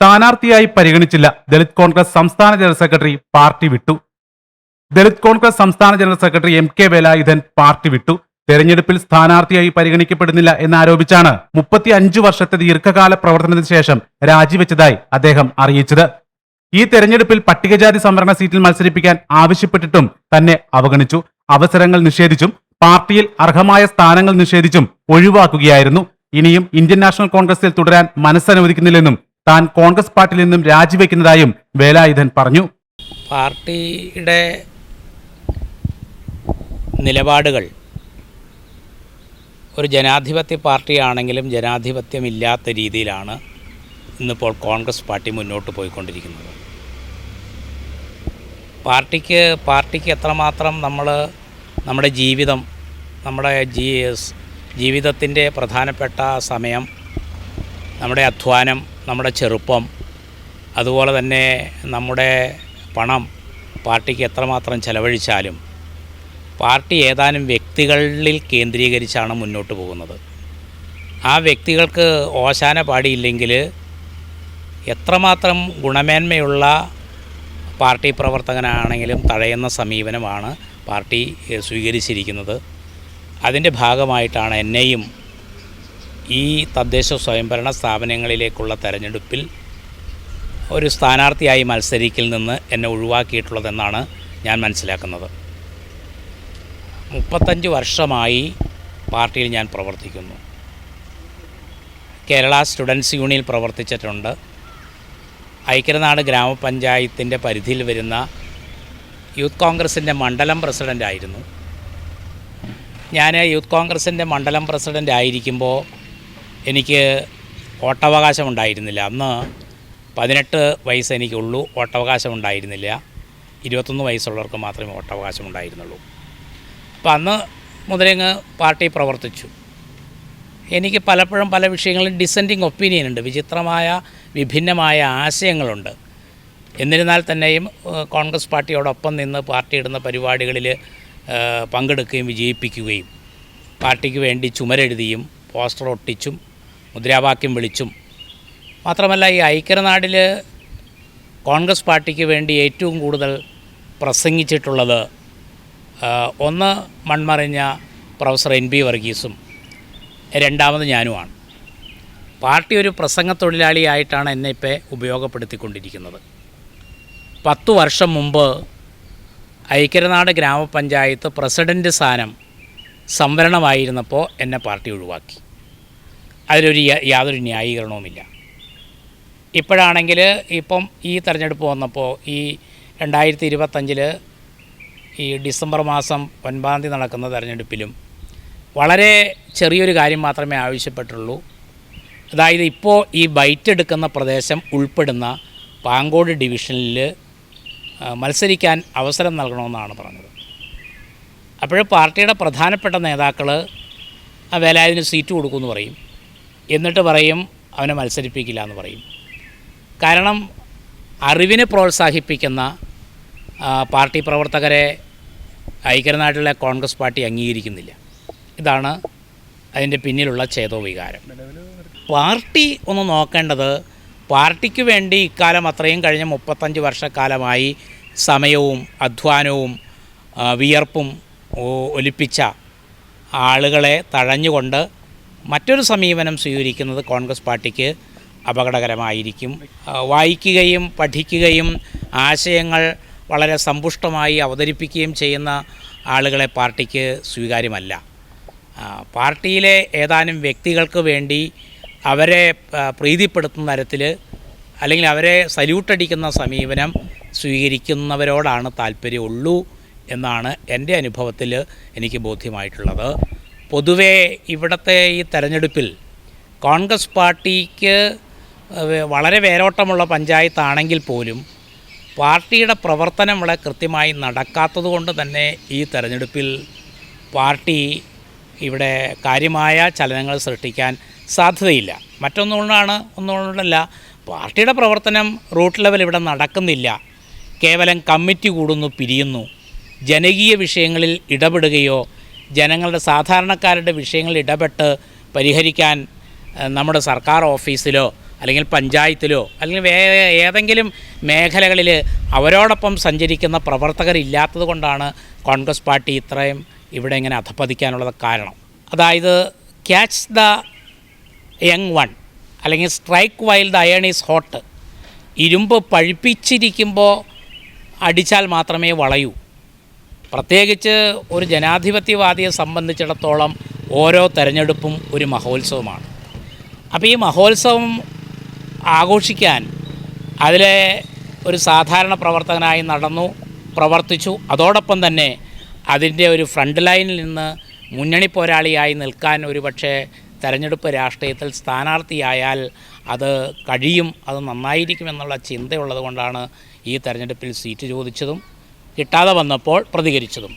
സ്ഥാനാർത്ഥിയായി പരിഗണിച്ചില്ല. ദളിത് കോൺഗ്രസ് സംസ്ഥാന ജനറൽ സെക്രട്ടറി പാർട്ടി വിട്ടു. ദളിത് കോൺഗ്രസ് സംസ്ഥാന general secretary M K Velayudhan party വിട്ടു. തെരഞ്ഞെടുപ്പിൽ സ്ഥാനാർത്ഥിയായി പരിഗണിക്കപ്പെടുന്നില്ല എന്നാരോപിച്ചാണ് മുപ്പത്തി അഞ്ചു വർഷത്തെ ദീർഘകാല പ്രവർത്തനത്തിന് ശേഷം രാജിവെച്ചതായി അദ്ദേഹം അറിയിച്ചത്. ഈ തെരഞ്ഞെടുപ്പിൽ പട്ടികജാതി സംവരണ സീറ്റിൽ മത്സരിപ്പിക്കാൻ ആവശ്യപ്പെട്ടിട്ടും തന്നെ അവഗണിച്ചു. അവസരങ്ങൾ നിഷേധിച്ചും പാർട്ടിയിൽ അർഹമായ സ്ഥാനങ്ങൾ നിഷേധിച്ചും ഒഴിവാക്കുകയായിരുന്നു. ഇനിയും ഇന്ത്യൻ നാഷണൽ കോൺഗ്രസിൽ തുടരാൻ മനസ്സനുവദിക്കുന്നില്ലെന്നും താൻ കോൺഗ്രസ് പാർട്ടിയിൽ നിന്നും രാജിവെക്കുന്നതായും വേലായുധൻ പറഞ്ഞു. പാർട്ടിയുടെ നിലപാടുകൾ ഒരു ജനാധിപത്യ പാർട്ടിയാണെങ്കിലും ജനാധിപത്യമില്ലാത്ത രീതിയിലാണ് ഇന്നിപ്പോൾ കോൺഗ്രസ് പാർട്ടി മുന്നോട്ട് പോയിക്കൊണ്ടിരിക്കുന്നത്. പാർട്ടിക്ക് പാർട്ടിക്ക് എത്രമാത്രം നമ്മൾ നമ്മുടെ ജീവിതം നമ്മുടെ ജീ ജീവിതത്തിന്റെ പ്രധാനപ്പെട്ട സമയം നമ്മുടെ അധ്വാനം നമ്മുടെ ചെറുപ്പം അതുപോലെ തന്നെ നമ്മുടെ പണം പാർട്ടിക്ക് എത്രമാത്രം ചെലവഴിച്ചാലും പാർട്ടി ഏതാനും വ്യക്തികളിൽ കേന്ദ്രീകരിച്ചാണ് മുന്നോട്ട് പോകുന്നത്. ആ വ്യക്തികൾക്ക് ഓശാന പാടിയില്ലെങ്കിൽ എത്രമാത്രം ഗുണമേന്മയുള്ള പാർട്ടി പ്രവർത്തകനാണെങ്കിലും തഴയുന്ന സമീപനമാണ് പാർട്ടി സ്വീകരിച്ചിരിക്കുന്നത്. അതിന്റെ ഭാഗമായിട്ടാണ് എന്നെയും ഈ തദ്ദേശ സ്വയംഭരണ സ്ഥാപനങ്ങളിലേക്കുള്ള തെരഞ്ഞെടുപ്പിൽ ഒരു സ്ഥാനാർത്ഥിയായി മത്സരിക്കിൽ നിന്ന് എന്നെ ഒഴിവാക്കിയിട്ടുള്ളതെന്നാണ് ഞാൻ മനസ്സിലാക്കുന്നത്. മുപ്പത്തഞ്ച് വർഷമായി പാർട്ടിയിൽ ഞാൻ പ്രവർത്തിക്കുന്നു. കേരള സ്റ്റുഡൻസ് യൂണിയനിൽ പ്രവർത്തിച്ചിട്ടുണ്ട്. ഐക്യനാട് ഗ്രാമപഞ്ചായത്തിന്റെ പരിധിയിൽ വരുന്ന യൂത്ത് കോൺഗ്രസിന്റെ മണ്ഡലം പ്രസിഡന്റായിരുന്നു. ഞാൻ യൂത്ത് കോൺഗ്രസിന്റെ മണ്ഡലം പ്രസിഡന്റ് ആയിരിക്കുമ്പോൾ എനിക്ക് വോട്ടവകാശം ഉണ്ടായിരുന്നില്ല അന്ന് പതിനെട്ട് വയസ്സ് എനിക്കുള്ളൂ. വോട്ടവകാശം ഉണ്ടായിരുന്നില്ല ഇരുപത്തൊന്ന് വയസ്സുള്ളവർക്ക് മാത്രമേ വോട്ടവകാശം ഉണ്ടായിരുന്നുള്ളൂ അപ്പോൾ അന്ന് മുതലങ്ങ് പാർട്ടി പ്രവർത്തിച്ചു. എനിക്ക് പലപ്പോഴും പല വിഷയങ്ങളിലും ഡിസെൻഡിങ് ഒപ്പീനിയൻ ഉണ്ട്. വിചിത്രമായ വിഭിന്നമായ ആശയങ്ങളുണ്ട്. എന്നിരുന്നാൽ തന്നെയും കോൺഗ്രസ് പാർട്ടിയോടൊപ്പം നിന്ന് പാർട്ടി ഇടുന്ന പരിപാടികളിൽ പങ്കെടുക്കുകയും വിജയിപ്പിക്കുകയും പാർട്ടിക്ക് വേണ്ടി ചുമരെഴുതിയും പോസ്റ്റർ ഒട്ടിച്ചും മുദ്രാവാക്യം വിളിച്ചും. മാത്രമല്ല ഈ ഐക്യനാടിൽ കോൺഗ്രസ് പാർട്ടിക്ക് വേണ്ടി ഏറ്റവും കൂടുതൽ പ്രസംഗിച്ചിട്ടുള്ളത് ഒന്ന് മൺമറിഞ്ഞ പ്രൊഫസർ എൻ ബി വർഗീസും രണ്ടാമത് ഞാനുമാണ്. പാർട്ടി ഒരു പ്രസംഗ തൊഴിലാളിയായിട്ടാണ് എന്നെ ഇപ്പോൾ ഉപയോഗപ്പെടുത്തിക്കൊണ്ടിരിക്കുന്നത്. പത്തു വർഷം മുമ്പ് ഐക്യനാട് ഗ്രാമപഞ്ചായത്ത് പ്രസിഡന്റ് സ്ഥാനം സംവരണമായിരുന്നപ്പോൾ എന്നെ പാർട്ടി ഒഴിവാക്കി. അതിലൊരു യാതൊരു ന്യായീകരണവുമില്ല. ഇപ്പോഴാണെങ്കിൽ ഇപ്പം ഈ തെരഞ്ഞെടുപ്പ് വന്നപ്പോൾ ഈ രണ്ടായിരത്തി ഇരുപത്തഞ്ചിൽ ഈ ഡിസംബർ മാസം ഒൻപതാം തീയതി നടക്കുന്ന തെരഞ്ഞെടുപ്പിലും വളരെ ചെറിയൊരു കാര്യം മാത്രമേ ആവശ്യപ്പെട്ടുള്ളൂ. അതായത് ഇപ്പോൾ ഈ ബൈറ്റ് എടുക്കുന്ന പ്രദേശം ഉൾപ്പെടുന്ന പാങ്കോട് ഡിവിഷനിൽ മത്സരിക്കാൻ അവസരം നൽകണമെന്നാണ് പറഞ്ഞത്. അപ്പോൾ പാർട്ടിയുടെ പ്രധാനപ്പെട്ട നേതാക്കൾ ആ വേലായതിന് സീറ്റ് കൊടുക്കുമെന്ന് പറയും. എന്നിട്ട് പറയും അവനെ മത്സരിപ്പിക്കില്ല എന്ന് പറയും. കാരണം അറിവിനെ പ്രോത്സാഹിപ്പിക്കുന്ന പാർട്ടി പ്രവർത്തകരെ ഐക്യനാട്ടിലെ കോൺഗ്രസ് പാർട്ടി അംഗീകരിക്കുന്നില്ല. ഇതാണ് അതിന്റെ പിന്നിലുള്ള ചേതോവികാരം പാർട്ടി ഒന്ന് നോക്കേണ്ടത് പാർട്ടിക്ക് വേണ്ടി ഇക്കാലം അത്രയും കഴിഞ്ഞ മുപ്പത്തഞ്ച് വർഷക്കാലമായി സമയവും അധ്വാനവും വിയർപ്പും ഒലിപ്പിച്ച ആളുകളെ തഴഞ്ഞുകൊണ്ട് മറ്റൊരു സമീപനം സ്വീകരിക്കുന്നത് കോൺഗ്രസ് പാർട്ടിക്ക് അപകടകരമായിരിക്കും. വായിക്കുകയും പഠിക്കുകയും ആശയങ്ങൾ വളരെ സമ്പുഷ്ടമായി അവതരിപ്പിക്കുകയും ചെയ്യുന്ന ആളുകളെ പാർട്ടിക്ക് സ്വീകാര്യമല്ല. പാർട്ടിയിലെ ഏതാനും വ്യക്തികൾക്ക് വേണ്ടി അവരെ പ്രീതിപ്പെടുത്തുന്ന തരത്തിൽ അല്ലെങ്കിൽ അവരെ സല്യൂട്ടടിക്കുന്ന സമീപനം സ്വീകരിക്കുന്നവരോടാണ് താല്പര്യമുള്ളൂ എന്നാണ് എന്റെ അനുഭവത്തിൽ എനിക്ക് ബോധ്യമായിട്ടുള്ളത്. പൊതുവേ ഇവിടുത്തെ ഈ തെരഞ്ഞെടുപ്പിൽ കോൺഗ്രസ് പാർട്ടിക്ക് വളരെ വേരോട്ടമുള്ള പഞ്ചായത്താണെങ്കിൽ പോലും പാർട്ടിയുടെ പ്രവർത്തനം ഇവിടെ കൃത്യമായി നടക്കാത്തത് കൊണ്ട് തന്നെ ഈ തെരഞ്ഞെടുപ്പിൽ പാർട്ടി ഇവിടെ കാര്യമായ ചലനങ്ങൾ സൃഷ്ടിക്കാൻ സാധ്യതയില്ല. മറ്റൊന്നുകൊണ്ടാണ് ഒന്നുകൊണ്ടല്ല പാർട്ടിയുടെ പ്രവർത്തനം റൂട്ട് ലെവൽ ഇവിടെ നടക്കുന്നില്ല. കേവലം കമ്മിറ്റി കൂടുന്നു പിരിയുന്നു. ജനകീയ വിഷയങ്ങളിൽ ഇടപെടുകയോ ജനങ്ങളുടെ സാധാരണക്കാരുടെ വിഷയങ്ങൾ ഇടപെട്ട് പരിഹരിക്കാൻ നമ്മുടെ സർക്കാർ ഓഫീസിലോ അല്ലെങ്കിൽ പഞ്ചായത്തിലോ അല്ലെങ്കിൽ വേ ഏതെങ്കിലും മേഖലകളിൽ അവരോടൊപ്പം സഞ്ചരിക്കുന്ന പ്രവർത്തകരില്ലാത്തത് കൊണ്ടാണ് കോൺഗ്രസ് പാർട്ടി ഇത്രയും ഇവിടെ ഇങ്ങനെ അധപ്പതിക്കാനുള്ളത് കാരണം. അതായത് ക്യാച്ച് ദ യങ് വൺ അല്ലെങ്കിൽ strike while the iron is hot ഇരുമ്പ് പഴുപ്പിച്ചിരിക്കുമ്പോൾ അടിച്ചാൽ മാത്രമേ വളയൂ. പ്രത്യേകിച്ച് ഒരു ജനാധിപത്യവാദിയെ സംബന്ധിച്ചിടത്തോളം ഓരോ തെരഞ്ഞെടുപ്പും ഒരു മഹോത്സവമാണ്. അപ്പോൾ ഈ മഹോത്സവം ആഘോഷിക്കാൻ അതിലെ ഒരു സാധാരണ പ്രവർത്തകനായി നടന്നു പ്രവർത്തിച്ചു. അതോടൊപ്പം തന്നെ അതിന്റെ ഒരു ഫ്രണ്ട് ലൈനിൽ നിന്ന് മുന്നണി പോരാളിയായി നിൽക്കാൻ ഒരു പക്ഷേ തെരഞ്ഞെടുപ്പ് രാഷ്ട്രീയത്തിൽ സ്ഥാനാർത്ഥിയായാൽ അത് കഴിയും അത് നന്നായിരിക്കുമെന്നുള്ള ചിന്തയുള്ളത് കൊണ്ടാണ് ഈ തെരഞ്ഞെടുപ്പിൽ സീറ്റ് ചോദിച്ചതും. കിട്ടാതെ വന്നപ്പോൾ പ്രതികരിച്ചതും.